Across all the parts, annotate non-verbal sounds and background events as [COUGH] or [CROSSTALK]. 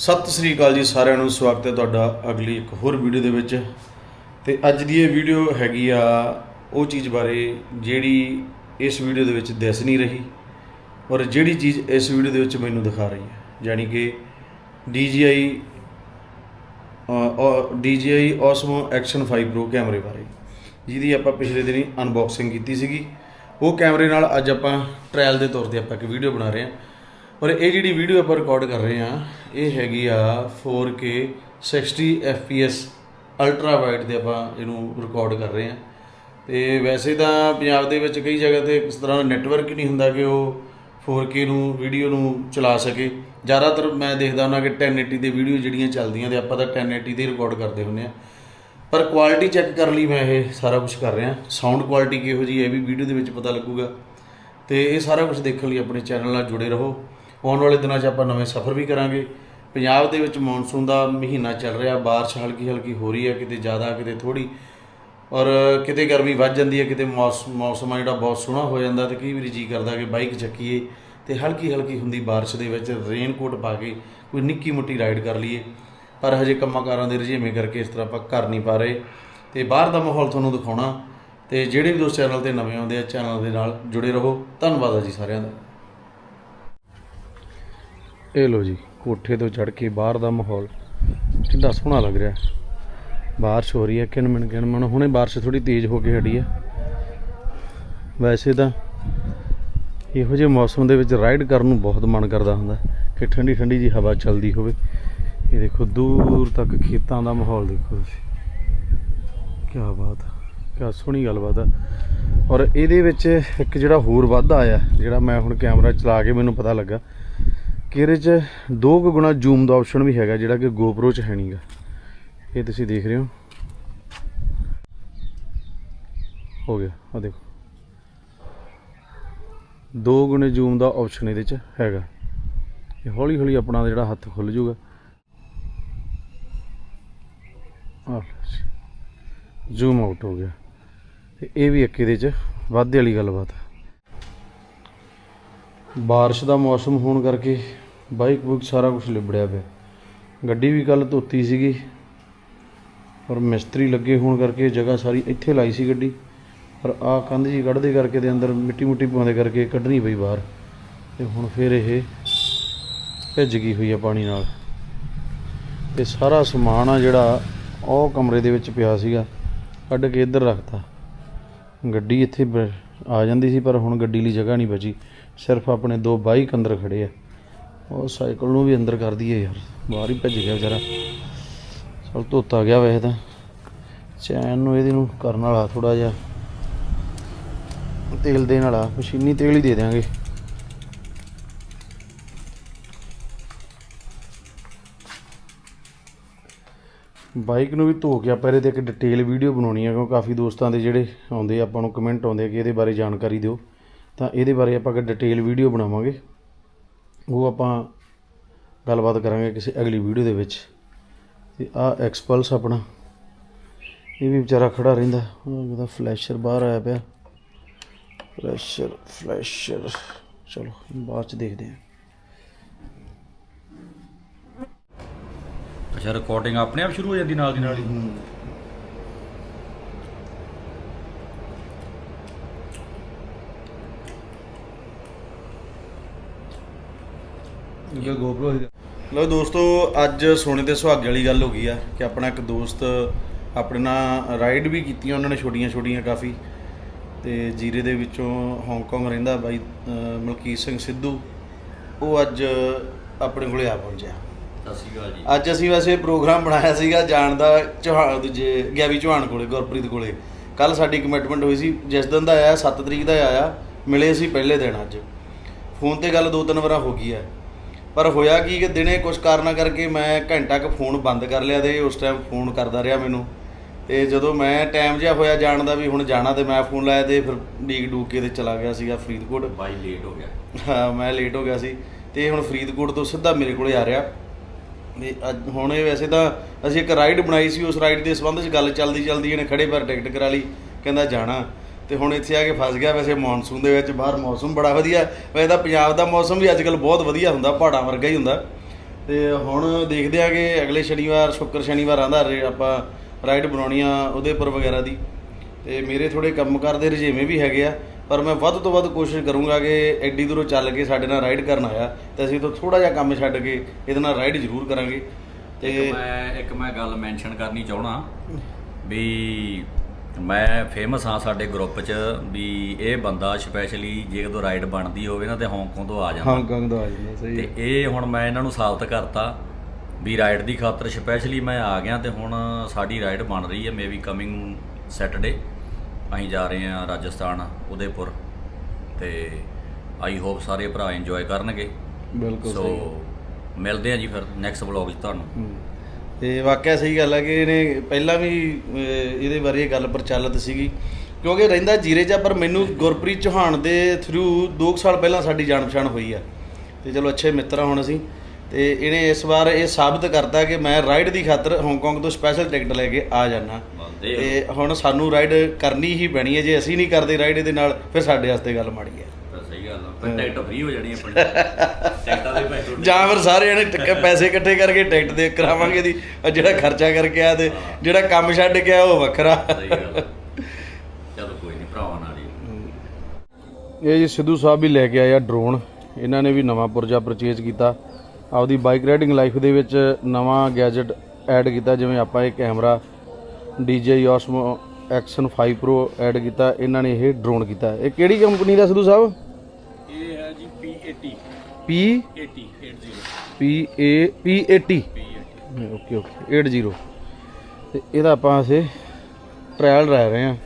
ਸਤਿ ਸ੍ਰੀ ਅਕਾਲ ਜੀ ਸਾਰਿਆਂ ਨੂੰ। ਸਵਾਗਤ ਹੈ ਤੁਹਾਡਾ ਅਗਲੀ ਇੱਕ ਹੋਰ ਵੀਡੀਓ ਦੇ ਵਿੱਚ। ਤੇ ਅੱਜ ਦੀ ਇਹ ਵੀਡੀਓ ਹੈਗੀ ਆ ਉਹ ਚੀਜ਼ ਬਾਰੇ ਜਿਹੜੀ ਇਸ ਵੀਡੀਓ ਦੇ ਵਿੱਚ ਦਿਸ ਨਹੀਂ ਰਹੀ ਔਰ ਜਿਹੜੀ ਚੀਜ਼ ਇਸ ਵੀਡੀਓ ਦੇ ਵਿੱਚ ਮੈਨੂੰ ਦਿਖਾ ਰਹੀ ਹੈ। ਯਾਨੀ ਕਿ DJI DJI Osmo Action 5 Pro ਕੈਮਰੇ ਬਾਰੇ। ਜਿਹਦੀ ਆਪਾਂ ਪਿਛਲੇ ਦਿਨੀ ਅਨਬਾਕਸਿੰਗ ਕੀਤੀ ਸੀਗੀ। ਉਹ ਕੈਮਰੇ ਨਾਲ ਅੱਜ ਆਪਾਂ ਟ੍ਰਾਇਲ ਦੇ ਤੌਰ ਤੇ ਆਪਾਂ ਇੱਕ ਵੀਡੀਓ ਬਣਾ ਰਹੇ ਹਾਂ। ਔਰ ਇਹ ਜਿਹੜੀ ਵੀਡੀਓ ਆਪਾਂ ਰਿਕਾਰਡ ਕਰ ਰਹੇ ਹਾਂ, ਇਹ ਹੈਗੀ ਆ 4K 60 FPS ਅਲਟਰਾ ਵਾਈਡ ਦੇ ਆਪਾਂ ਇਹਨੂੰ ਰਿਕਾਰਡ ਕਰ ਰਹੇ ਹਾਂ। ਤੇ ਵੈਸੇ ਤਾਂ ਪੰਜਾਬ ਦੇ ਵਿੱਚ ਕਈ ਜਗ੍ਹਾ ਤੇ ਇਸ ਤਰ੍ਹਾਂ ਦਾ ਨੈਟਵਰਕ ਹੀ ਨਹੀਂ ਹੁੰਦਾ ਕਿ ਉਹ 4K ਨੂੰ ਵੀਡੀਓ ਨੂੰ ਚਲਾ ਸਕੇ। ਜ਼ਿਆਦਾਤਰ ਮੈਂ ਦੇਖਦਾ ਹੁੰਦਾ ਕਿ 1080 ਦੇ ਵੀਡੀਓ ਜਿਹੜੀਆਂ ਚੱਲਦੀਆਂ ਤੇ ਆਪਾਂ ਤਾਂ 1080 ਦੇ ਰਿਕਾਰਡ ਕਰਦੇ ਹੁੰਦੇ ਆ ਪਰ ਕੁਆਲਿਟੀ ਚੈੱਕ ਕਰਨ ਲਈ ਮੈਂ ਇਹ ਸਾਰਾ ਕੁਝ ਕਰ ਰਿਹਾ। ਸਾਊਂਡ ਕੁਆਲਿਟੀ ਕਿਹੋ ਜੀ ਹੈ ਇਹ ਵੀ ਵੀਡੀਓ ਦੇ ਵਿੱਚ ਪਤਾ ਲੱਗੂਗਾ। ਤੇ ਇਹ ਸਾਰਾ ਕੁਝ ਦੇਖਣ ਲਈ ਆਪਣੇ ਚੈਨਲ ਨਾਲ ਜੁੜੇ ਰਹੋ। ਆਉਣ ਵਾਲੇ ਦਿਨਾਂ 'ਚ ਆਪਾਂ ਨਵੇਂ ਸਫ਼ਰ ਵੀ ਕਰਾਂਗੇ। ਪੰਜਾਬ ਦੇ ਵਿੱਚ ਮੌਨਸੂਨ ਦਾ ਮਹੀਨਾ ਚੱਲ ਰਿਹਾ, ਬਾਰਿਸ਼ ਹਲਕੀ ਹਲਕੀ ਹੋ ਰਹੀ ਹੈ, ਕਿਤੇ ਜ਼ਿਆਦਾ, ਕਿਤੇ ਥੋੜੀ ਔਰ ਕਿਤੇ ਗਰਮੀ ਵੱਧ ਜਾਂਦੀ ਹੈ, ਕਿਤੇ ਮੌਸਮ ਮੌਸਮ ਆ ਜਿਹੜਾ ਬਹੁਤ ਸੋਹਣਾ ਹੋ ਜਾਂਦਾ ਤੇ ਕਈ ਵਾਰੀ ਜੀ ਕਰਦਾ ਕਿ ਬਾਈਕ ਚੱਕੀਏ ਤੇ ਹਲਕੀ ਹਲਕੀ ਹੁੰਦੀ ਬਾਰਿਸ਼ ਦੇ ਵਿੱਚ ਰੇਨ ਕੋਟ ਪਾ ਕੇ ਕੋਈ ਨਿੱਕੀ ਮੁੱਟੀ ਰਾਈਡ ਕਰ ਲਈਏ। ਪਰ ਹਜੇ ਕੰਮਾਂ-ਕਾਰਾਂ ਦੇ ਰੁਝੇਵੇਂ ਕਰਕੇ ਇਸ ਤਰ੍ਹਾਂ ਆਪਾਂ ਕਰ ਨਹੀਂ ਪਾ ਰਹੇ। ਤੇ ਬਾਹਰ ਦਾ ਮਾਹੌਲ ਤੁਹਾਨੂੰ ਦਿਖਾਉਣਾ। ਤੇ ਜਿਹੜੇ ਵੀ ਦੋਸਤ ਚੈਨਲ ਤੇ ਨਵੇਂ ਆਉਂਦੇ ਆ, ਚੈਨਲ ਦੇ ਨਾਲ ਜੁੜੇ ਰਹੋ। ਧੰਨਵਾਦ ਆ ਜੀ ਸਾਰਿਆਂ ਦਾ। ਇਹ ਲੋ ਜੀ, ਕੋਠੇ ਤੋਂ ਚੜ ਕੇ ਬਾਹਰ ਦਾ ਮਾਹੌਲ। ਕਿੰਨਾ ਸੋਹਣਾ ਲੱਗ ਰਿਹਾ। ਬਾਰਿਸ਼ ਹੋ ਰਹੀ ਹੈ ਕਿਣਮਣ ਕਿਣਮਣ ਹੁਣੇ ਬਾਰਿਸ਼ ਥੋੜੀ ਤੇਜ਼ ਹੋ ਕੇ ਹਟੀ ਹੈ। ਵੈਸੇ ਤਾਂ ਇਹੋ ਜਿਹੇ ਮੌਸਮ ਦੇ ਵਿੱਚ ਰਾਈਡ ਕਰਨ ਨੂੰ ਬਹੁਤ ਮਨ ਕਰਦਾ ਹੁੰਦਾ ਕਿ ਠੰਡੀ ਠੰਡੀ ਜੀ ਹਵਾ ਚੱਲਦੀ ਹੋਵੇ। ਇਹ ਦੇਖੋ, ਦੂਰ ਤੱਕ ਖੇਤਾਂ ਦਾ ਮਾਹੌਲ ਦੇਖੋ ਤੁਸੀਂ। ਕੀ ਬਾਤ ਹੈ ਕੀ ਸੋਹਣੀ ਗੱਲਬਾਤ ਹੈ ਔਰ ਇਹਦੇ ਵਿੱਚ ਇੱਕ ਜਿਹੜਾ ਹੋਰ ਵਾਧਾ ਆਇਆ, ਜਿਹੜਾ ਮੈਂ ਹੁਣ ਕੈਮਰਾ ਚਲਾ ਕੇ ਮੈਨੂੰ ਪਤਾ ਲੱਗਾ ਕਿ ਇਹਦੇ 'ਚ? ਦੋ ਕੁ ਗੁਣਾ ਜ਼ੂਮ ਦਾ ਆਪਸ਼ਨ ਵੀ ਹੈਗਾ ਜਿਹੜਾ ਕਿ GoPro 'ਚ ਹੈ ਨਹੀਂਗਾ ਇਹ ਤੁਸੀਂ ਦੇਖ ਰਹੇ ਹੋ। ਹੋ ਗਿਆ ਆ ਦੇਖੋ। ਦੋ ਗੁਣੇ ਜ਼ੂਮ ਦਾ ਆਪਸ਼ਨ ਇਹਦੇ 'ਚ ਹੈਗਾ। ਇਹ ਹੌਲੀ ਹੌਲੀ ਆਪਣਾ ਜਿਹੜਾ ਹੱਥ ਖੁੱਲ ਜਾਊਗਾ ਆ ਜ਼ੂਮ ਆਊਟ ਹੋ ਗਿਆ। ਤੇ ਇਹ ਵੀ ਇੱਕ ਇਹਦੇ 'ਚ ਵਾਧੇ ਵਾਲੀ ਗੱਲਬਾਤ ਹੈ ਬਾਰਿਸ਼ ਦਾ ਮੌਸਮ ਹੋਣ ਕਰਕੇ ਬਾਈਕ ਬੁੱਕ ਸਾਰਾ ਕੁਝ ਲਿਬੜਿਆ ਪਿਆ। ਗੱਡੀ ਵੀ ਕੱਲ ਧੋਤੀ ਸੀਗੀ ਪਰ ਮਿਸਤਰੀ ਲੱਗੇ ਹੋਣ ਕਰਕੇ ਜਗ੍ਹਾ ਸਾਰੀ ਇੱਥੇ ਲਾਈ ਸੀ ਗੱਡੀ। ਪਰ ਆ ਕੰਧ ਜੀ ਕੱਢਦੇ ਕਰਕੇ ਦੇ ਅੰਦਰ ਮਿੱਟੀ ਮੁੱਟੀ ਪਾਉਂਦੇ ਕਰਕੇ ਕੱਢਣੀ ਪਈ ਬਾਹਰ। ਤੇ ਹੁਣ ਫਿਰ ਇਹ ਭਿੱਜ ਗਈ ਹੋਈ ਆ ਪਾਣੀ ਨਾਲ। ਤੇ ਸਾਰਾ ਸਮਾਨ ਆ ਜਿਹੜਾ ਉਹ ਕਮਰੇ ਦੇ ਵਿੱਚ ਪਿਆ ਸੀਗਾ, ਕੱਢ ਕੇ ਇੱਧਰ ਰੱਖਤਾ। ਗੱਡੀ ਇੱਥੇ ਬ- ਆ ਜਾਂਦੀ ਸੀ, ਪਰ ਹੁਣ ਗੱਡੀ ਲਈ ਜਗ੍ਹਾ ਨਹੀਂ ਬਚੀ। ਸਿਰਫ ਆਪਣੇ ਦੋ ਬਾਈਕ ਅੰਦਰ ਖੜੇ ਆ। ਉਹ ਸਾਈਕਲ ਨੂੰ ਵੀ ਅੰਦਰ ਕਰ ਦਈਏ ਯਾਰ, ਬਾਹਰ ਹੀ ਭੱਜ ਗਿਆ ਵਿਚਾਰਾ। ਚਲ ਧੋਤਾ ਗਿਆ ਵੈਸੇ ਤਾਂ। ਚੈਨ ਨੂੰ ਇਹਦੇ ਨੂੰ ਕਰਨ ਵਾਲਾ ਥੋੜਾ ਜਿਹਾ। ਤੇਲ ਦੇਣ ਵਾਲਾ, ਮਸ਼ੀਨੀ ਤੇਲ ਹੀ ਦੇ ਦਿਆਂਗੇ। ਬਾਈਕ ਨੂੰ ਵੀ ਧੋ ਕੇ ਆਪਾਂ ਇਹਦੇ ਤੇ ਇੱਕ ਡਿਟੇਲ ਵੀਡੀਓ ਬਣਾਉਣੀ ਹੈ ਕਿਉਂਕਿ ਕਾਫੀ ਦੋਸਤਾਂ ਦੇ ਜਿਹੜੇ ਆਉਂਦੇ ਆ, ਆਪਾਂ ਨੂੰ ਕਮੈਂਟ ਆਉਂਦੇ ਆ ਕਿ ਇਹਦੇ ਬਾਰੇ ਜਾਣਕਾਰੀ ਦਿਓ। ਤਾਂ ਇਹਦੇ ਬਾਰੇ ਆਪਾਂ ਇੱਕ ਡਿਟੇਲ ਵੀਡੀਓ ਬਣਾਵਾਂਗੇ। ਉਹ ਆਪਾਂ ਗੱਲਬਾਤ ਕਰਾਂਗੇ ਕਿਸੇ ਅਗਲੀ ਵੀਡੀਓ ਦੇ ਵਿੱਚ। ਤੇ ਆ ਐਕਸਪਲਸ ਆਪਣਾ। ਇਹ ਵੀ ਵਿਚਾਰਾ ਖੜਾ ਰਹਿੰਦਾ। ਉਹਦਾ ਫਲੈਸ਼ਰ ਬਾਹਰ ਆਇਆ ਪਿਆ। ਫਲੈਸ਼ਰ ਫਲੈਸ਼ਰ ਚਲੋ ਬਾਅਦ ਚ ਦੇਖਦੇ ਹਾਂ। ਅੱਛਾ ਰਿਕਾਰਡਿੰਗ ਆਪਣੇ ਆਪ ਸ਼ੁਰੂ ਹੋ ਜਾਂਦੀ ਨਾਲ ਦੀ ਨਾਲ ਹੀ। ਇਹ GoPro ਲੋ ਦੋਸਤੋ ਅੱਜ ਸੋਨੇ ਤੇ ਸੁਹਾਗੇ ਵਾਲੀ ਗੱਲ ਹੋ ਗਈ ਆ ਕਿ ਆਪਣਾ ਇੱਕ ਦੋਸਤ ਆਪਣੇ ਨਾਲ ਰਾਈਡ ਵੀ ਕੀਤੀਆਂ ਉਹਨਾਂ ਨੇ ਛੋਟੀਆਂ ਛੋਟੀਆਂ ਕਾਫੀ। ਤੇ ਜੀਰੇ ਦੇ ਵਿੱਚੋਂ ਹਾਂਗਕਾਂਗ ਰਹਿੰਦਾ ਬਾਈ ਮਲਕੀਤ ਸਿੰਘ ਸਿੱਧੂ। ਉਹ ਅੱਜ ਆਪਣੇ ਕੋਲੇ ਆ ਪਹੁੰਚਿਆ। ਸਤਿ ਸ਼੍ਰੀ ਅਕਾਲ ਜੀ। ਅੱਜ ਅਸੀਂ ਵੈਸੇ ਪ੍ਰੋਗਰਾਮ ਬਣਾਇਆ ਸੀਗਾ ਜਾਣ ਦਾ ਚੌਹਾਨ ਦੂਜੇ ਗਿਆਵੀ ਚੌਹਾਨ ਕੋਲੇ ਗੁਰਪ੍ਰੀਤ ਕੋਲੇ। ਕੱਲ ਸਾਡੀ ਕਮਿਟਮੈਂਟ ਹੋਈ ਸੀ ਜਿਸ ਦਿਨ ਦਾ ਆਇਆ 7 ਤਰੀਕ ਦਾ ਆਇਆ ਮਿਲੇ ਸੀ ਪਹਿਲੇ ਦਿਨ ਅੱਜ। ਫੋਨ ਤੇ ਗੱਲ ਦੋ ਤਿੰਨ ਵਾਰਾਂ ਹੋ ਗਈ ਹੈ ਪਰ ਹੋਇਆ ਕੀ ਕਿ ਦਿਨੇ ਕੁਝ ਕਾਰਨਾਂ ਕਰਕੇ ਮੈਂ ਘੰਟਾ ਕੁ ਫੋਨ ਬੰਦ ਕਰ ਲਿਆ ਤੇ ਉਸ ਟਾਈਮ ਫੋਨ ਕਰਦਾ ਰਿਹਾ ਮੈਨੂੰ। ਤੇ ਜਦੋਂ ਮੈਂ ਟਾਈਮ ਜਿਹਾ ਹੋਇਆ ਜਾਣ ਦਾ ਵੀ ਹੁਣ ਜਾਣਾ ਤੇ ਮੈਂ ਫੋਨ ਲਾਇਆ ਤੇ ਫਿਰ ਡੀਕ ਡੂਕ ਤੇ ਚਲਾ ਗਿਆ ਸੀਗਾ ਫਰੀਦਕੋਟ। ਬਾਈ ਲੇਟ ਹੋ ਗਿਆ। ਹਾਂ ਮੈਂ ਲੇਟ ਹੋ ਗਿਆ ਸੀ ਤੇ ਹੁਣ ਫਰੀਦਕੋਟ ਤੋਂ ਸਿੱਧਾ ਮੇਰੇ ਕੋਲੇ ਆ ਰਿਹਾ। ਤੇ ਅੱਜ ਹੁਣ ਇਹ ਵੈਸੇ ਤਾਂ ਅਸੀਂ ਇੱਕ ਰਾਈਡ ਬਣਾਈ ਸੀ ਉਸ ਰਾਈਡ ਦੇ ਸੰਬੰਧ 'ਚ ਗੱਲ ਚੱਲਦੀ ਚੱਲਦੀ ਇਹਨੇ ਖੜੇ ਪਰ ਟਿਕਟ ਕਰਾ ਲਈ ਕਹਿੰਦਾ ਜਾਣਾ। ਤੇ ਹੁਣ ਇੱਥੇ ਆ ਕੇ ਫਸ ਗਿਆ ਵੈਸੇ ਮੌਨਸੂਨ ਦੇ ਵਿੱਚ, ਬਾਹਰ ਮੌਸਮ ਬੜਾ ਵਧੀਆ। ਵੈਸੇ ਤਾਂ ਪੰਜਾਬ ਦਾ ਮੌਸਮ ਵੀ ਅੱਜ ਕੱਲ ਬਹੁਤ ਵਧੀਆ ਹੁੰਦਾ, ਪਹਾੜਾਂ ਵਰਗਾ ਹੀ ਹੁੰਦਾ। ਤੇ ਹੁਣ ਦੇਖਦੇ ਆ ਕਿ ਅਗਲੇ ਸ਼ਨੀਵਾਰ, ਸ਼ੁੱਕਰ ਸ਼ਨੀਵਾਰ ਆਂਦਾ ਆਪਾਂ ਰਾਈਡ ਬਣਾਉਣੀ ਆ ਉਦੇਪੁਰ ਵਗੈਰਾ ਦੀ। ਤੇ ਮੇਰੇ ਥੋੜੇ ਕੰਮਕਾਰ ਦੇ ਰੁਝੇਵੇਂ ਵੀ ਹੈਗੇ ਆ, ਪਰ ਮੈਂ ਵੱਧ ਤੋਂ ਵੱਧ ਕੋਸ਼ਿਸ਼ ਕਰੂੰਗਾ ਕਿ ਐਡੀ ਦੂਰੋਂ ਚੱਲ ਕੇ ਸਾਡੇ ਨਾਲ ਰਾਈਡ ਕਰਨ ਆਇਆ, ਤੇ ਅਸੀਂ ਤੋਂ ਥੋੜਾ ਜਿਹਾ ਕੰਮ ਛੱਡ ਕੇ ਇਹਦੇ ਨਾਲ ਰਾਈਡ ਜ਼ਰੂਰ ਕਰਾਂਗੇ। ਤੇ ਮੈਂ, ਇੱਕ ਮੈਂ ਗੱਲ ਮੈਂਸ਼ਨ ਕਰਨੀ ਚਾਹਣਾ ਵੀ ਮੈਂ ਫੇਮਸ ਹਾਂ ਸਾਡੇ ਗਰੁੱਪ 'ਚ ਵੀ ਇਹ ਬੰਦਾ ਸਪੈਸ਼ਲੀ ਜੇ ਕਦੋਂ ਰਾਈਡ ਬਣਦੀ ਹੋਵੇ ਨਾ ਤੇ ਹਾਂਗਕਾਂਗ ਤੋਂ ਆ ਜਾਂਦਾ। ਹਾਂਗਕਾਂਗ ਤੋਂ ਆ ਜਾਂਦਾ ਸਹੀ ਤੇ ਇਹ ਹੁਣ ਮੈਂ ਇਹਨਾਂ ਨੂੰ ਸਾਬਤ ਕਰਤਾ ਵੀ ਰਾਈਡ ਦੀ ਖਾਤਰ ਸਪੈਸ਼ਲੀ ਮੈਂ ਆ ਗਿਆ ਤੇ ਹੁਣ ਸਾਡੀ ਰਾਈਡ ਬਣ ਰਹੀ ਹੈ ਮੇਬੀ ਕਮਿੰਗ ਸੈਟਰਡੇ ਅਸੀਂ ਜਾ ਰਹੇ ਹਾਂ ਰਾਜਸਥਾਨ ਉਦੈਪੁਰ ਤੇ ਆਈ ਹੋਪ ਸਾਰੇ ਭਰਾ ਇੰਜੋਏ ਕਰਨਗੇ। ਬਿਲਕੁਲ ਸੋ ਮਿਲਦੇ ਹਾਂ ਜੀ ਫਿਰ ਨੈਕਸਟ ਵਲੌਗ 'ਚ ਤੁਹਾਨੂੰ। ਤੇ ਵਾਕਿਆ ਸਹੀ ਗੱਲ ਹੈ ਕਿ ਇਹਨੇ ਪਹਿਲਾਂ ਵੀ ਇਹਦੇ ਬਾਰੇ ਗੱਲ ਪ੍ਰਚਲਿਤ ਸੀਗੀ। ਕਿਉਂਕਿ ਰਹਿੰਦਾ ਜੀਰੇ 'ਚ ਪਰ ਮੈਨੂੰ ਗੁਰਪ੍ਰੀਤ ਚੌਹਾਨ ਦੇ ਥਰੂ 2 ਸਾਲ ਪਹਿਲਾਂ ਸਾਡੀ ਜਾਣ ਪਛਾਣ ਹੋਈ ਆ। ਤੇ ਚਲੋ ਅੱਛੇ ਮਿੱਤਰ ਹੁਣ ਅਸੀਂ। ਤੇ ਇਹਨੇ ਇਸ ਵਾਰ ਇਹ ਸਾਬਤ ਕਰਤਾ ਕਿ ਮੈਂ ਰਾਈਡ ਦੀ ਖਾਤਰ ਹਾਂਗਕਾਂਗ ਤੋਂ ਸਪੈਸ਼ਲ ਟਿਕਟ ਲੈ ਕੇ ਆ ਜਾਣਾ ਤੇ ਹੁਣ ਸਾਨੂੰ ਰਾਈਡ ਕਰਨੀ ਹੀ ਪੈਣੀ ਹੈ ਜੇ ਅਸੀਂ ਨਹੀਂ ਕਰਦੇ ਰਾਈਡ ਇਹਦੇ ਨਾਲ ਫਿਰ ਸਾਡੇ ਵਾਸਤੇ ਗੱਲ ਮਾੜੀ ਹੈ ਪਰ ਟਿਕਟ ਫ੍ਰੀ ਹੋ ਜਾਣੀ ਆਪਣੀ। ਟਿਕਟਾਂ ਦੇ ਪੈਸੇ ਜਾਂ ਫਿਰ ਸਾਰੇ ਜਣੇ ਟਿਕ- ਪੈਸੇ ਇਕੱਠੇ ਕਰਕੇ ਟਿਕਟ ਦੇ ਕਰਾਵਾਂਗੇ ਦੀ ਆਹ ਜਿਹੜਾ ਖਰਚਾ ਕਰਕੇ ਆ ਤੇ ਜਿਹੜਾ ਕੰਮ ਛੱਡ ਕੇ ਆ ਉਹ ਵੱਖਰਾ। ਸਹੀ ਗੱਲ ਆ। ਚਲੋ ਕੋਈ ਨਹੀਂ ਭਰਾਵਾਂ ਨਾਲ ਹੀ। ਇਹ ਜੀ ਸਿੱਧੂ ਸਾਹਿਬ ਵੀ ਲੈ ਕੇ ਆਇਆ ਡਰੋਨ ਇਹਨਾਂ ਨੇ ਵੀ ਨਵਾਂ ਪੁਰਜਾ ਪਰਚੇਜ਼ ਕੀਤਾ। ਆਪਦੀ ਬਾਈਕ ਰਾਈਡਿੰਗ ਲਾਈਫ ਦੇ ਵਿੱਚ ਨਵਾਂ ਗੈਜਟ ਐਡ ਕੀਤਾ ਜਿਵੇਂ ਆਪਾਂ ਇਹ camera DJI Osmo Action 5 Pro add ਕੀਤਾ। ਇਹਨਾਂ ਨੇ ਇਹ ਡਰੋਨ ਕੀਤਾ। ਇਹ ਕਿਹੜੀ ਕੰਪਨੀ ਦਾ ਸਿੱਧੂ ਸਾਹਿਬ? ਇਹ ਹੈ ਜੀ P80 P 80 80 P A P80 okay okay 80 ਤੇ ਇਹਦਾ ਆਪਾਂ ਅਸੀਂ ਟ੍ਰਾਇਲ ਰਹਿ ਰਹੇ ਹਾਂ।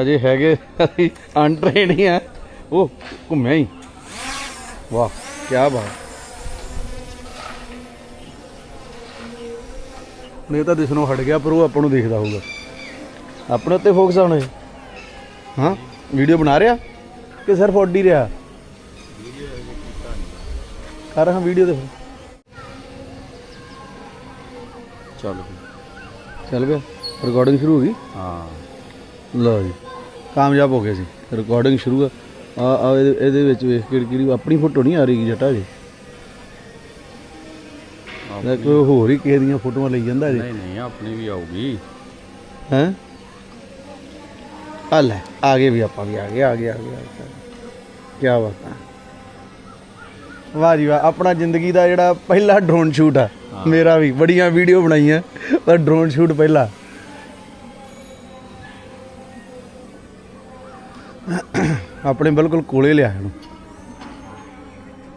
ਅਜੇ ਹੈਗੇ ਅਸੀਂ ਅਨਟ੍ਰੇਨ ਹੀ ਆ ਉਹ ਘੁੰਮਿਆ ਹੀ। ਵਾਹ ਕੀ ਬਾਤ। ਨਹੀਂ ਤਾਂ ਦਿਸਣੋਂ ਹਟ ਗਿਆ ਪਰ ਉਹ ਆਪਾਂ ਨੂੰ ਦੇਖਦਾ ਹੋਊਗਾ। ਆਪਣੇ ਉੱਤੇ ਫੋਕਸ ਆਉਣਾ ਹੈ ਹਾਂ ਵੀਡੀਓ ਬਣਾ ਰਿਹਾ? ਕਿ ਸਿਰਫ ਉੱਡ ਹੀ ਰਿਹਾ। ਕਰ ਹਾਂ ਵੀਡੀਓ ਤੇ ਚਲੋ ਚੱਲ ਪਿਆ। ਰਿਕਾਰਡਿੰਗ ਸ਼ੁਰੂ ਹੋ ਗਈ? ਹਾਂ। ਲਓ ਜੀ ਕਾਮਯਾਬ ਹੋ ਗਏ ਸੀ ਰਿਕਾਰਡਿੰਗ ਸ਼ੁਰੂ ਆ। ਆ ਇਹਦੇ ਵਿੱਚ ਵੇਖ ਕਿਹੜੀ ਕਿਹੜੀ ਆਪਣੀ ਫੋਟੋ ਨਹੀਂ ਆ ਰਹੀ ਜਟਾ ਜੀ। ਲੈ ਕੋਈ ਹੋਰ ਹੀ ਕਿਸੇ ਦੀਆਂ ਫੋਟੋਆਂ ਲਈ ਜਾਂਦਾ ਜੀ। ਨਹੀਂ ਨਹੀਂ ਆਪਣੀ ਵੀ ਆਊਗੀ। ਹੈ? ਆ ਲੈ ਆ ਗਏ ਵੀ ਆਪਾਂ ਵੀ ਆ ਗਏ ਆ ਗਏ ਆ ਗਏ। ਕੀ ਬਾਤ ਹੈ। ਵਾਹ ਜੀ ਵਾਹ ਆਪਣਾ ਜ਼ਿੰਦਗੀ ਦਾ ਜਿਹੜਾ ਪਹਿਲਾ ਡਰੋਨ ਸ਼ੂਟ ਆ ਮੇਰਾ ਵੀ ਬੜੀਆਂ ਵੀਡੀਓ ਬਣਾਈਆਂ ਪਰ ਡਰੋਨ ਸ਼ੂਟ ਪਹਿਲਾ। ਆਪਣੇ ਬਿਲਕੁਲ ਕੋਲੇ ਲਿਆ ਇਹਨੂੰ।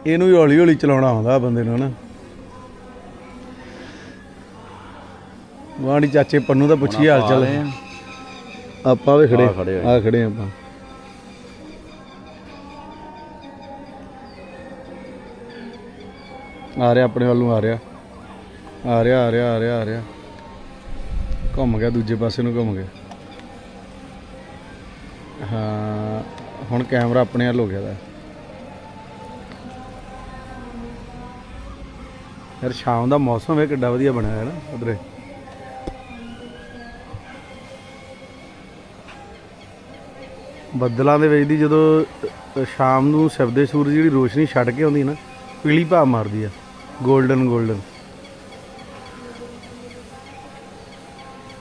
ਇਹਨੂੰ ਵੀ ਹੌਲੀ ਹੌਲੀ ਚਲਾਉਣਾ ਆਉਂਦਾ ਬੰਦੇ ਨੂੰ ਨਾ ਵਾਣੀ ਚਾਚੇ ਪੰਨੂ ਦਾ ਪੁੱਛੀ ਹਾਲ ਚਾਲ। ਆਪਾਂ ਵੀ ਖੜੇ। ਆ ਖੜੇ ਆਪਾਂ। ਆ ਰਿਹਾ, ਆਪਣੇ ਵੱਲ ਨੂੰ ਆ ਰਿਹਾ। ਆ ਰਿਹਾ ਆ ਰਿਹਾ ਆ ਰਿਹਾ ਆ ਰਿਹਾ। ਘੁੰਮ ਗਿਆ, ਦੂਜੇ ਪਾਸੇ ਨੂੰ ਘੁੰਮ ਗਿਆ। ਹਾਂ, ਹੁਣ ਕੈਮਰਾ ਆਪਣੇ ਵੱਲ ਹੋ ਗਿਆ ਦਾ। ਯਾਰ, ਸ਼ਾਮ ਦਾ ਮੌਸਮ ਹੈ ਕਿੱਡਾ ਵਧੀਆ ਬਣਿਆ ਹੈ ਨਾ, ਉਧਰੇ। ਬੱਦਲਾਂ ਦੇ ਵਿੱਚ ਦੀ ਜਦੋਂ ਸ਼ਾਮ ਨੂੰ ਸ਼ਬਦੇ ਸੂਰਜ ਜਿਹੜੀ ਰੋਸ਼ਨੀ ਛੱਡ ਕੇ ਆਉਂਦੀ ਨਾ, ਪੀਲੀ ਭਾਵ ਮਾਰਦੀ ਆ। 골ਡਨ 골ਡਨ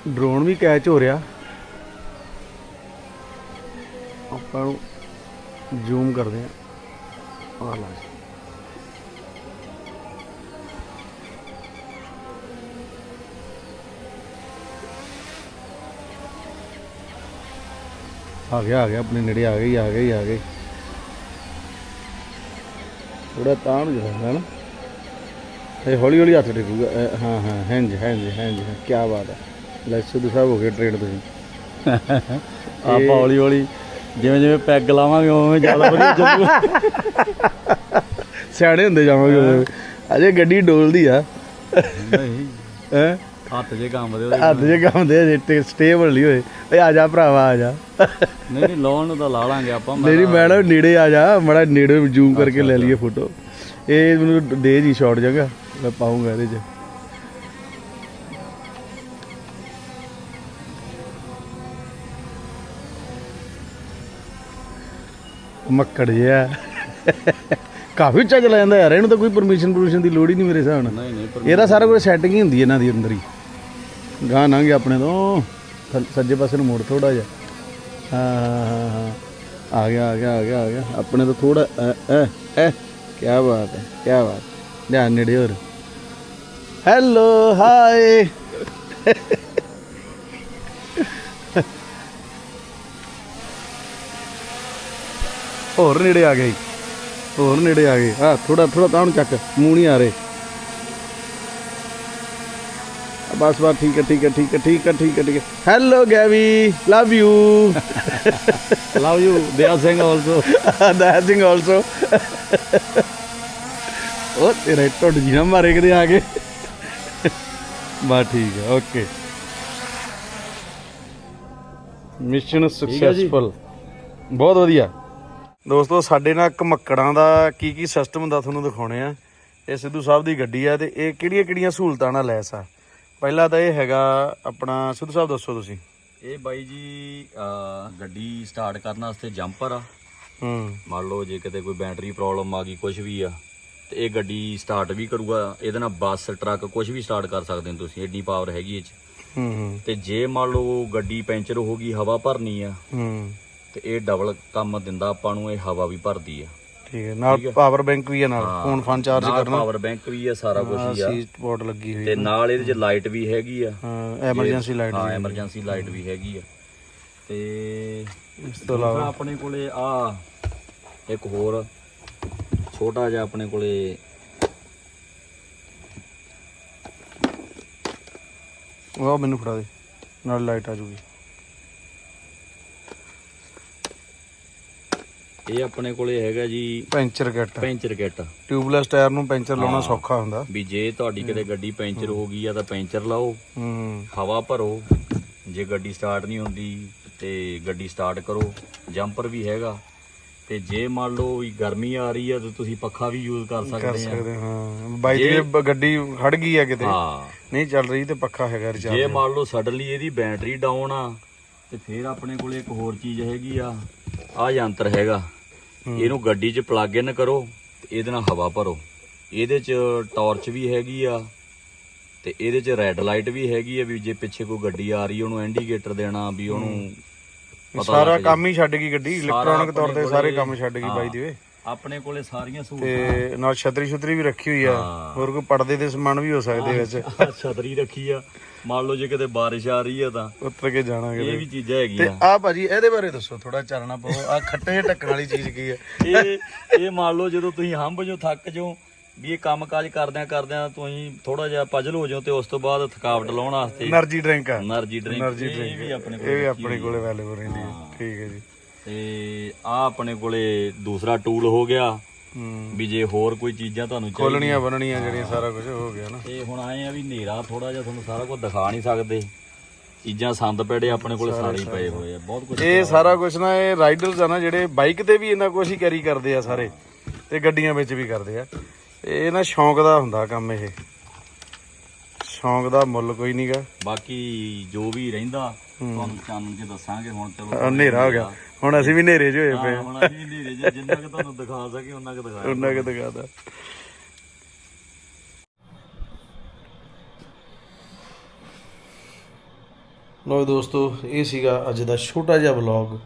ਡਰੋਨ ਵੀ ਕੈਚ ਹੋ ਰਿਹਾ। ਆਪਾਂ ਨੂੰ ਜ਼ੂਮ ਕਰਦੇ ਆ ਆ ਲਾ ਆ ਗਿਆ ਆ ਗਿਆ, ਆਪਣੇ ਨੇੜੇ ਆ ਗਈ ਆ ਗਈ ਆ ਗਈ ਥੋੜਾ ਤਾਂ ਨੂੰ ਜਾਂਦਾ ਹੈ ਨਾ। ਇਹ ਹੌਲੀ ਹੌਲੀ ਹੱਥ ਟੇਕੂਗਾ ਹਾਂ ਹਾਂ ਹੈਂਜ ਹੈਂਜ ਹੈਂਜ ਕੀ ਬਾਤ ਹੈ। ਲੈ ਸਿੱਧੂ ਸਾਹਿਬ ਹੋ ਗਏ ਟ੍ਰੇਡ ਤੁਸੀਂ। [LAUGHS] ਆਪਾਂ ਹੌਲੀ ਹੌਲੀ ਜਿਵੇਂ ਜਿਵੇਂ ਪੈਗ ਲਾਵਾਂਗੇ ਉਵੇਂ ਜ਼ਿਆਦਾ ਵਧੀਆ ਚੱਲੂਗਾ। [LAUGHS] ਸਿਆਣੇ ਹੁੰਦੇ ਜਾਵਾਂਗੇ ਉਵੇਂ। ਅਜੇ ਗੱਡੀ ਡੋਲਦੀ ਆ। ਨਹੀਂ। [LAUGHS] ਹੈ? ਹੱਥ ਜੇ ਕੰਮ ਦੇ ਉਹਦੇ। ਹੱਥ ਜੇ ਕੰਮ ਦੇ ਅਜੇ ਸਟੇਬਲ ਨਹੀਂ ਹੋਏ। ਓਏ ਆ ਜਾ ਭਰਾਵਾ ਆ ਜਾ। ਨਹੀਂ ਨਹੀਂ ਲਾਉਣ ਨੂੰ ਤਾਂ ਲਾ ਲਾਂਗੇ ਆਪਾਂ ਨਹੀਂ ਨਹੀਂ ਮੈਂ ਨਾ ਨੇੜੇ ਆ ਜਾ। ਮੜਾ ਨੇੜੇ ਜ਼ੂਮ ਕਰਕੇ ਲੈ ਲਈਏ ਫੋਟੋ ਇਹ ਮੈਨੂੰ ਦੇ ਜੀ ਸ਼ਾਟ ਜਗ੍ਹਾ। ਮੈਂ ਪਾਉਂਗਾ ਇਹਦੇ 'ਚ। ਮੱਕੜ ਜਿਹਾ ਕਾਫੀ ਉੱਚਾ ਚਲਾ ਜਾਂਦਾ ਯਾਰ ਇਹਨੂੰ ਤਾਂ ਕੋਈ ਪਰਮਿਸ਼ਨ ਪਰਮਿਸ਼ਨ ਦੀ ਲੋੜ ਹੀ ਨਹੀਂ ਮੇਰੇ ਹਿਸਾਬ ਨਾਲ। ਨਹੀਂ ਨਹੀਂ ਇਹਦਾ ਸਾਰਾ ਕੁਝ ਸੈਟਿੰਗ ਹੀ ਹੁੰਦੀ ਹੈ ਇਹਨਾਂ ਦੀ ਅੰਦਰ ਹੀ। ਗਾਂ ਲੰਘ ਆਪਣੇ ਤੋਂ। ਸੱਜੇ ਪਾਸੇ ਨੂੰ ਮੋੜ ਥੋੜਾ ਜਿਹਾ। ਹਾਂ ਆ ਗਿਆ ਆ ਗਿਆ ਆ ਗਿਆ ਆ ਗਿਆ। ਆਪਣੇ ਤੋਂ ਥੋੜਾ ਐ ਐ ਕੀ ਬਾਤ ਹੈ ਕੀ ਬਾਤ। ਧਿਆਨ ਨੇੜੇ ਹੋਰ। ਹੈਲੋ ਹਾਈ ਹੋਰ ਨੇੜੇ ਆ ਗਏ ਹੋਰ ਨੇੜੇ ਆ ਗਏ ਆ ਥੋੜਾ ਥੋੜਾ ਤਾਂ ਨੂੰ ਚੱਕ। ਮੂੰਹ ਨਹੀਂ ਆ ਰਹੇ। ਬਸ ਬਸ ਠੀਕ ਹੈ ਠੀਕ ਹੈ ਠੀਕ ਹੈ ਠੀਕ ਹੈ ਠੀਕ ਹੈ ਠੀਕ ਹੈ। Hello Gavy love you love you Daya Singh also ਦੈਟਿੰਗ also ਉਹ ਤੇਰੇ ਟੁੱਟ ਜੀ ਨਾ ਮਾਰੇ ਕਿਤੇ ਆ ਕੇ। ਬਸ ਠੀਕ ਹੈ ਓਕੇ ਮਿਸ਼ਨ ਸਕਸੈਸਫੁਲ ਬਹੁਤ ਵਧੀਆ। ਦੋਸਤੋ ਸਾਡੇ ਨਾਲ ਘਮੱਕੜਾਂ ਦਾ ਕੀ ਕੀ ਸਿਸਟਮ ਹੁੰਦਾ ਤੁਹਾਨੂੰ ਦਿਖਾਉਣੇ ਆ। ਇਹ ਸਿੱਧੂ ਸਾਹਿਬ ਦੀ ਗੱਡੀ ਆ ਤੇ ਇਹ ਕਿਹੜੀਆਂ ਕਿਹੜੀਆਂ ਸਹੂਲਤਾਂ ਨਾਲ ਲੈਸ ਆ? ਪਹਿਲਾ ਤਾਂ ਇਹ ਹੈਗਾ ਆਪਣਾ ਸਿੱਧੂ ਸਾਹਿਬ ਦੱਸੋ ਤੁਸੀਂ। ਇਹ ਬਾਈ ਜੀ ਗੱਡੀ ਸਟਾਰਟ ਕਰਨ ਵਾਸਤੇ ਜੰਪਰ ਆ। ਹੂੰ। ਮੰਨ ਲਓ ਜੇ ਕਿਤੇ ਕੋਈ ਬੈਟਰੀ ਪ੍ਰੋਬਲਮ ਆ ਗਈ ਕੁਝ ਵੀ ਆ ਤੇ ਇਹ ਗੱਡੀ ਸਟਾਰਟ ਵੀ ਕਰੂਗਾ ਇਹਦੇ ਨਾਲ ਬੱਸ ਟਰੱਕ ਕੁਝ ਵੀ ਸਟਾਰਟ ਕਰ ਸਕਦੇ ਹੋ ਤੁਸੀਂ ਏਡੀ ਪਾਵਰ ਹੈਗੀ ਇਹ ਚ। ਹੂੰ ਹੂੰ। ਤੇ ਜੇ ਮੰਨ ਲਓ ਗੱਡੀ ਪੈਂਚਰ ਹੋ ਗਈ ਹਵਾ ਭਰਨੀ ਆ ਹੂੰ। ਤੇ ਇਹ ਡਬਲ ਕੰਮ ਦਿੰਦਾ ਆਪਾਂ ਨੂੰ ਇਹ ਹਵਾ ਵੀ ਭਰਦੀ ਆ। ਠੀਕ ਹੈ ਨਾਲ ਪਾਵਰ ਬੈਂਕ ਵੀ ਹੈ ਨਾਲ ਹਾਂ। ਫੋਨ ਫਨ ਚਾਰਜ ਨਾਲ ਕਰਨਾ। ਪਾਵਰ ਬੈਂਕ ਵੀ ਆ ਸਾਰਾ ਕੁਝ ਹੀ ਆ। ਸੀ ਬੋਰਡ ਲੱਗੀ ਹੋਈ ਤੇ ਨਾਲ ਇਹਦੇ ਚ ਲਾਈਟ ਵੀ ਹੈਗੀ ਆ। ਹਾਂ ਐਮਰਜੈਂਸੀ ਲਾਈਟ ਹਾਂ ਐਮਰਜੈਂਸੀ ਲਾਈਟ ਵੀ ਹੈਗੀ ਆ। ਤੇ ਇਸ ਤੋਂ ਇਲਾਵਾ ਆਪਣੇ ਕੋਲੇ ਆ ਇੱਕ ਹੋਰ ਛੋਟਾ ਜਿਹਾ ਆਪਣੇ ਕੋਲੇ ਉਹ ਮੈਨੂੰ ਫੜਾ ਦੇ ਨਾਲ ਲਾਈਟ ਆ ਜੂਗੀ। ਇਹ ਆਪਣੇ ਕੋਲੇ ਹੈਗਾ ਜੀ puncture kit. Puncture kit. Tubeless tyre ਨੂੰ ਪੈਂਚਰ ਲਾਉਣਾ ਸੌਖਾ ਹੁੰਦਾ। ਵੀ ਜੇ ਤੁਹਾਡੀ ਕਿਤੇ ਗੱਡੀ ਪੈਂਚਰ ਹੋ। ਗਈ ਆ ਤਾਂ ਪੈਂਚਰ ਲਾਓ। ਹੂੰ। ਹਵਾ ਭਰੋ। ਜੇ ਗੱਡੀ ਸਟਾਰਟ ਨਹੀਂ ਹੁੰਦੀ ਤੇ ਗੱਡੀ ਸਟਾਰਟ ਕਰੋ। ਜੰਪਰ ਵੀ ਹੈਗਾ। ਤੇ ਜੇ ਮੰਨ ਲਓ ਵੀ ਗਰਮੀ ਆ ਰਹੀ ਆ ਤਾਂ ਤੁਸੀਂ ਪੱਖਾ ਵੀ ਯੂਜ਼ ਕਰ ਕਰ ਸਕਦੇ ਆ। ਸਕਦੇ ਹਾਂ। ਬਾਈ ਬ- ਗੱਡੀ ਖੜ ਗਈ ਆ ਕਿਤੇ। ਹਾਂ। ਨਹੀਂ ਚੱਲ ਰਹੀ ਤੇ ਪੱਖਾ ਹੈਗਾ ਰਿਚਾਰਜ ਜੇ ਮੰਨ ਲਓ ਸਡਨਲੀ ਇਹਦੀ ਬੈਟਰੀ ਡਾਊਨ ਆ ਤੇ ਫਿਰ ਆਪਣੇ ਕੋਲੇ ਇੱਕ ਹੋਰ ਚੀਜ਼ ਹੈਗੀ ਆ ਆ ਯੰਤਰ ਹੈਗਾ। ਇਹਨੂੰ ਗੱਡੀ 'ਚ ਪਲੱਗ ਇਨ ਕਰੋ ਤੇ ਇਹਦੇ ਨਾਲ ਹਵਾ ਭਰੋ। ਇਹਦੇ 'ਚ ਟਾਰਚ ਵੀ ਹੈਗੀ ਆ ਤੇ ਇਹਦੇ 'ਚ ਰੈੱਡ ਲਾਈਟ ਵੀ ਹੈਗੀ ਆ ਵੀ ਜੇ ਪਿੱਛੇ ਕੋਈ ਗੱਡੀ ਆ ਰਹੀ ਉਹਨੂੰ ਇੰਡੀਕੇਟਰ ਦੇਣਾ ਵੀ ਉਹਨੂੰ ਸਾਰਾ। ਕੰਮ ਹੀ ਛੱਡ ਗਈ ਗੱਡੀ ਇਲੈਕਟ੍ਰੋਨਿਕ ਤੌਰ ਤੇ ਸਾਰੇ ਕੰਮ ਛੱਡ ਗਈ ਬਾਈ ਦੀ ਵੇ ਆਪਣੇ ਕੋਲੇ ਸਾਰੀਆਂ ਸਹੂਲਤਾਂ। ਤੇ ਨਾਲ ਛਤਰੀ ਛਤਰੀ ਵੀ ਰੱਖੀ ਹੋਈ ਆ। ਹਾਂ। ਹੋਰ ਕੋਈ ਪਰਦੇ ਦੇ ਸਮਾਨ ਵੀ ਹੋ ਸਕਦੇ ਵਿੱਚ। ਛਤਰੀ ਰੱਖੀ ਆ। ਮੰਨ ਲਓ ਜੇ ਕਿਤੇ ਬਾਰਿਸ਼ ਆ ਰਹੀ ਆ ਤਾਂ ਉੱਤਰ ਕੇ ਜਾਣਾ ਇਹ ਕਿਤੇ। ਵੀ ਚੀਜ਼ਾਂ ਤੇ ਹੈਗੀਆਂ ਆ ਭਾਜੀ ਇਹਦੇ ਬਾਰੇ ਦੱਸੋ ਥੋੜਾ ਚਾਨਣਾ ਪਾਓ। ਆ ਖੱਟੇ ਜਿਹੇ ਢੱਕਣ ਵਾਲੀ ਚੀਜ਼ ਕੀ ਹੈ ਇਹ ਇਹ ਮੰਨ ਲਓ ਜਦੋਂ ਤੁਸੀਂ ਹੰਬ ਜੋ ਥੱਕ ਜੋ ਵੀ ਇਹ ਕੰਮਕਾਜ ਕਰਦਿਆਂ ਕਰਦਿਆਂ ਤੁਸੀਂ ਥੋੜਾ ਜਿਹਾ ਪਜਲ ਹੋ ਜਾਓ ਤੇ ਉਸ ਤੋਂ ਬਾਅਦ ਥਕਾਵਟ ਲਾਉਣ ਵਾਸਤੇ એનર્ਜੀ ਡਰਿੰਕ એનર્ਜੀ ਡਰਿੰਕ ਇਹ ਵੀ ਆਪਣੇ ਕੋਲ ਇਹ ਵੀ ਆਪਣੇ ਕੋਲੇ ਅਵੇਲੇਬਲ ਰਹਿੰਦੀ ਹੈ। ਠੀਕ ਹੈ ਜੀ। ਤੇ ਆ ਆਪਣੇ ਕੋਲੇ ਦੂਸਰਾ ਟੂਲ ਹੋ ਗਿਆ। ਵੀ ਜੇ ਹੋਰ ਕੋਈ ਚੀਜ਼ਾਂ ਤੁਹਾਨੂੰ ਖੋਲਣੀਆਂ ਬਣਣੀਆਂ ਜਿਹੜੀਆਂ ਸਾਰਾ ਕੁਝ ਹੋ ਗਿਆ ਨਾ। ਤੇ ਹੁਣ ਆਏ ਆ ਵੀ ਹਨੇਰਾ ਥੋੜਾ ਜਿਹਾ ਤੁਹਾਨੂੰ ਸਾਰਾ ਕੁਝ ਦਿਖਾ ਨਹੀਂ ਸਕਦੇ। ਚੀਜ਼ਾਂ ਸੰਦ ਪੜੇ ਆਪਣੇ ਕੋਲ ਸਾਰੇ ਪਏ ਹੋਏ ਆ ਬਹੁਤ ਕੁਝ ਇਹ ਸਾਰਾ ਕੁਝ ਨਾ ਇਹ ਰਾਈਡਰਸ ਆ ਨਾ ਜਿਹੜੇ ਬਾਈਕ ਤੇ ਵੀ ਇਹਨਾਂ ਕੁਝ ਹੀ ਕਰਦੇ ਆ ਸਾਰੇ। ਤੇ ਗੱਡੀਆਂ ਵਿੱਚ ਵੀ ਕਰਦੇ ਆ। ਇਹ ਨਾ ਸ਼ੌਂਕ ਦਾ ਹੁੰਦਾ ਕੰਮ ਇਹ। ਸ਼ੌਂਕ ਦਾ ਮੁੱਲ ਕੋਈ ਨਹੀਂਗਾ ਬਾਕੀ ਜੋ ਵੀ ਰਹਿੰਦਾ ਤੁਹਾਨੂੰ ਚਾਨਣ ਚ ਦੱਸਾਂਗੇ ਹੁਣ ਚਲੋ ਹਨੇਰਾ ਹੋ ਗਿਆ। ਹੁਣ ਅਸੀਂ ਵੀ ਹਨੇਰੇ 'ਚ ਹੋਏ ਪਏ ਹਾਂ, ਹੁਣ ਅਸੀਂ ਹਨੇਰੇ ਚ ਜਿੰਨਾ ਕਿ ਤੁਹਾਨੂੰ ਦਿਖਾ ਸਕੇ ਉਹਨਾਂ ਕਿ ਦਿਖਾਇਆ ਉਹਨਾਂ ਕਿ ਦਿਖਾਦਾ ਲੋ ਦੋਸਤੋ ਇਹ ਸੀਗਾ ਅੱਜ ਦਾ ਛੋਟਾ ਜਿਹਾ ਵਲੌਗ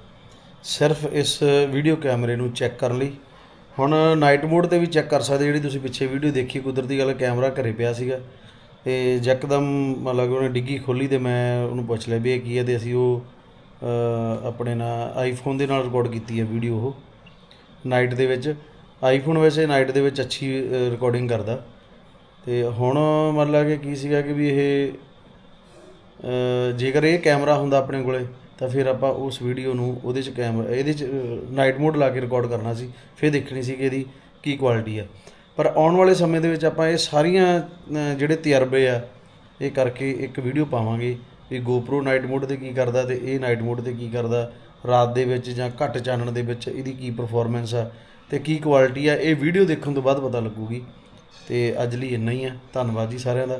ਸਿਰਫ ਇਸ ਵੀਡੀਓ ਕੈਮਰੇ ਨੂੰ ਚੈੱਕ ਕਰਨ ਲਈ। ਹੁਣ ਨਾਈਟ ਮੋਡ ਤੇ ਵੀ ਚੈੱਕ ਕਰ ਸਕਦੇ ਜਿਹੜੀ ਤੁਸੀਂ ਪਿੱਛੇ ਵੀਡੀਓ ਦੇਖੀ, ਕੁਦਰਤੀ ਗੱਲ ਕੈਮਰਾ ਘਰੇ ਪਿਆ ਸੀਗਾ। ਤੇ ਯਕਦਮ ਮਤਲਬ ਕਿ ਉਹਨੇ ਡਿੱਗੀ ਖੋਲੀ ਤੇ ਮੈਂ ਉਹਨੂੰ ਪੁੱਛ ਲਿਆ ਵੀ ਇਹ ਕੀ ਹੈ ਤੇ ਅਸੀਂ ਉਹ ਆਪਣੇ ਨਾਲ ਆਈਫੋਨ ਦੇ ਨਾਲ ਰਿਕਾਰਡ ਕੀਤੀ ਹੈ ਵੀਡੀਓ ਉਹ ਨਾਈਟ ਦੇ ਵਿੱਚ। ਆਈਫੋਨ ਵੈਸੇ ਨਾਈਟ ਦੇ ਵਿੱਚ ਅੱਛੀ ਰਿਕਾਰਡਿੰਗ ਕਰਦਾ। ਤੇ ਹੁਣ ਮਤਲਬ ਕਿ ਕੀ ਸੀਗਾ ਕਿ ਵੀ ਇਹ ਜੇਕਰ ਇਹ ਕੈਮਰਾ ਹੁੰਦਾ ਆਪਣੇ ਕੋਲੇ ਤਾਂ ਫਿਰ ਆਪਾਂ ਉਸ ਵੀਡੀਓ ਨੂੰ ਉਹਦੇ ਚ ਕੈਮਰਾ ਇਹਦੇ ਚ ਨਾਈਟ ਮੋਡ ਲਾ ਕੇ ਰਿਕਾਰਡ ਕਰਨਾ ਸੀ, ਫਿਰ ਦੇਖਣੀ ਸੀ ਕਿ ਇਹਦੀ ਕੀ ਕੁਆਲਿਟੀ ਆ। ਪਰ ਆਉਣ ਵਾਲੇ ਸਮੇਂ ਦੇ ਵਿੱਚ ਆਪਾਂ ਇਹ ਸਾਰੀਆਂ ਜਿਹੜੇ ਤਜਰਬੇ ਆ, ਇਹ ਕਰਕੇ ਇੱਕ ਵੀਡੀਓ ਪਾਵਾਂਗੇ ਵੀ GoPro ਨਾਈਟ ਮੋਡ ਤੇ ਕੀ ਕਰਦਾ ਤੇ ਇਹ ਨਾਈਟ ਮੋਡ ਤੇ ਕੀ ਕਰਦਾ, ਰਾਤ ਦੇ ਵਿੱਚ ਜਾਂ ਘੱਟ ਚਾਨਣ ਦੇ ਵਿੱਚ ਇਹਦੀ ਕੀ ਪਰਫਾਰਮੈਂਸ ਆ ਤੇ ਕੀ ਕੁਆਲਿਟੀ ਆ, ਇਹ ਵੀਡੀਓ ਦੇਖਣ ਤੋਂ ਬਾਅਦ ਪਤਾ ਲੱਗੂਗੀ। ਤੇ ਅੱਜ ਲਈ ਇੰਨਾ ਹੀ ਆ, ਧੰਨਵਾਦ ਜੀ ਸਾਰਿਆਂ ਦਾ।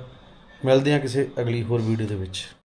ਮਿਲਦੇ ਹਾਂ ਕਿਸੇ ਅਗਲੀ ਹੋਰ ਵੀਡੀਓ ਦੇ ਵਿੱਚ।